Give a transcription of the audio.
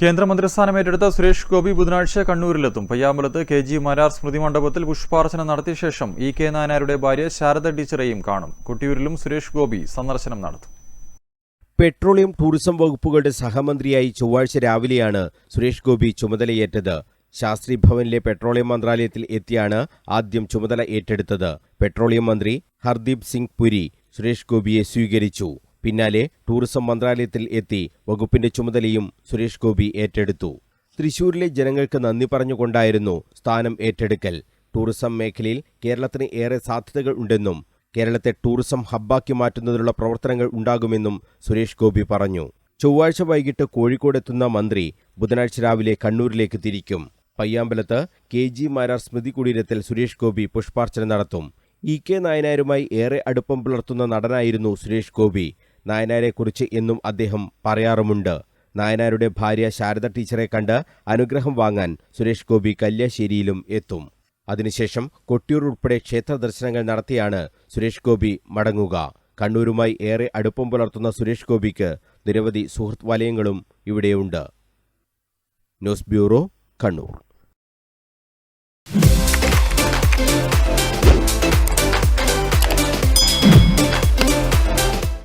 കേന്ദ്രമന്ത്രിസ്ഥാനം ഏറ്റെടുത്ത സുരേഷ് ഗോപി ബുധനാഴ്ച കണ്ണൂരിലെത്തും. പയ്യാമ്പലത്ത് കെ ജി മാരാർ സ്മൃതി മണ്ഡപത്തിൽ പുഷ്പാർച്ചന നടത്തിയ ശേഷം ഇ കെ നായനാരുടെ ഭാര്യ ശാരദ ടീച്ചറെയും കാണും. കൊട്ടിയൂരിലും സുരേഷ് ഗോപി സന്ദർശനം നടത്തും. പെട്രോളിയം ടൂറിസം വകുപ്പുകളുടെ സഹമന്ത്രിയായി ചൊവ്വാഴ്ച രാവിലെയാണ് സുരേഷ് ഗോപി ചുമതലയേറ്റത്. ശാസ്ത്രി ഭവനിലെ പെട്രോളിയം മന്ത്രാലയത്തിൽ എത്തിയാണ് ആദ്യം ചുമതല ഏറ്റെടുത്തത്. പെട്രോളിയം മന്ത്രി ഹർദീപ് സിംഗ് പുരി സുരേഷ് ഗോപിയെ സ്വീകരിച്ചു. പിന്നാലെ ടൂറിസം മന്ത്രാലയത്തിൽ എത്തി വകുപ്പിന്റെ ചുമതലയും സുരേഷ് ഗോപി ഏറ്റെടുത്തു. തൃശൂരിലെ ജനങ്ങൾക്ക് നന്ദി പറഞ്ഞുകൊണ്ടായിരുന്നു സ്ഥാനം ഏറ്റെടുക്കൽ. ടൂറിസം മേഖലയിൽ കേരളത്തിന് ഏറെ സാധ്യതകൾ ഉണ്ടെന്നും കേരളത്തെ ടൂറിസം ഹബ്ബാക്കി മാറ്റുന്നതിനുള്ള പ്രവർത്തനങ്ങൾ ഉണ്ടാകുമെന്നും സുരേഷ് ഗോപി പറഞ്ഞു. ചൊവ്വാഴ്ച വൈകിട്ട് കോഴിക്കോടെത്തുന്ന മന്ത്രി ബുധനാഴ്ച രാവിലെ കണ്ണൂരിലേക്ക് തിരിക്കും. പയ്യാമ്പലത്ത് കെ ജി മാരാർ സ്മൃതി കുടീരത്തിൽ സുരേഷ് ഗോപി പുഷ്പാർച്ചന നടത്തും. ഇ കെ നായനാരുമായി ഏറെ അടുപ്പം പുലർത്തുന്ന നടനായിരുന്നു സുരേഷ് ഗോപി. നായനാരെക്കുറിച്ച് എന്നും അദ്ദേഹം പറയാറുമുണ്ട്. നായനാരുടെ ഭാര്യ ശാരദ ടീച്ചറെ കണ്ട് അനുഗ്രഹം വാങ്ങാൻ സുരേഷ് ഗോപി കല്യാശ്ശേരിയിലും എത്തും. അതിനുശേഷം കൊട്ടിയൂർ ഉൾപ്പെടെ ക്ഷേത്ര ദർശനങ്ങൾ നടത്തിയാണ് സുരേഷ് ഗോപി മടങ്ങുക. കണ്ണൂരുമായി ഏറെ അടുപ്പം പുലർത്തുന്ന സുരേഷ് ഗോപിക്ക് നിരവധി സുഹൃത്ത് വലയങ്ങളും ഇവിടെയുണ്ട്. News bureau Kannur.